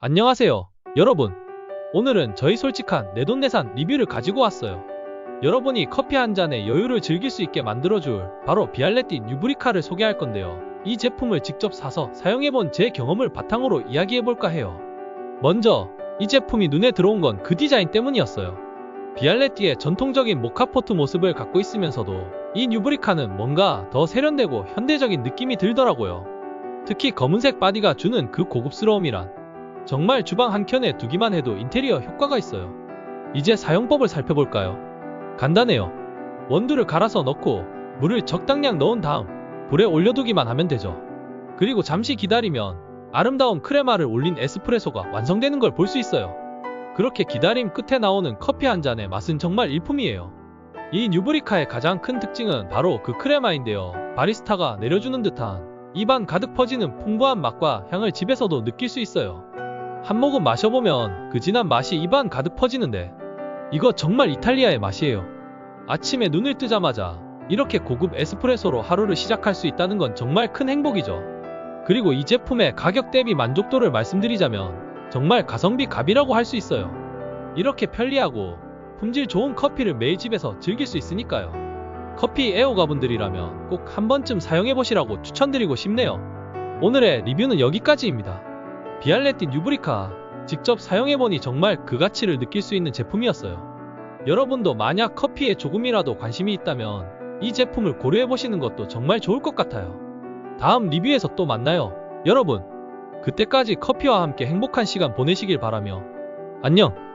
안녕하세요, 여러분. 오늘은 저희 솔직한 내돈내산 리뷰를 가지고 왔어요. 여러분이 커피 한 잔에 여유를 즐길 수 있게 만들어줄 바로 비알레티 뉴브리카를 소개할 건데요. 이 제품을 직접 사서 사용해본 제 경험을 바탕으로 이야기해볼까 해요. 먼저 이 제품이 눈에 들어온 건 그 디자인 때문이었어요. 비알레티의 전통적인 모카포트 모습을 갖고 있으면서도 이 뉴브리카는 뭔가 더 세련되고 현대적인 느낌이 들더라고요. 특히 검은색 바디가 주는 그 고급스러움이란 정말 주방 한켠에 두기만 해도 인테리어 효과가 있어요. 이제 사용법을 살펴볼까요? 간단해요. 원두를 갈아서 넣고 물을 적당량 넣은 다음 불에 올려두기만 하면 되죠. 그리고 잠시 기다리면 아름다운 크레마를 올린 에스프레소가 완성되는 걸 볼 수 있어요. 그렇게 기다림 끝에 나오는 커피 한 잔의 맛은 정말 일품이에요. 이 뉴브리카의 가장 큰 특징은 바로 그 크레마인데요. 바리스타가 내려주는 듯한 입안 가득 퍼지는 풍부한 맛과 향을 집에서도 느낄 수 있어요. 한 모금 마셔보면 그 진한 맛이 입안 가득 퍼지는데 이거 정말 이탈리아의 맛이에요. 아침에 눈을 뜨자마자 이렇게 고급 에스프레소로 하루를 시작할 수 있다는 건 정말 큰 행복이죠. 그리고 이 제품의 가격 대비 만족도를 말씀드리자면 정말 가성비 갑이라고 할 수 있어요. 이렇게 편리하고 품질 좋은 커피를 매일 집에서 즐길 수 있으니까요. 커피 애호가분들이라면 꼭 한 번쯤 사용해보시라고 추천드리고 싶네요. 오늘의 리뷰는 여기까지입니다. 비알레티 뉴브리카 직접 사용해보니 정말 그 가치를 느낄 수 있는 제품이었어요. 여러분도 만약 커피에 조금이라도 관심이 있다면 이 제품을 고려해보시는 것도 정말 좋을 것 같아요. 다음 리뷰에서 또 만나요. 여러분, 그때까지 커피와 함께 행복한 시간 보내시길 바라며 안녕!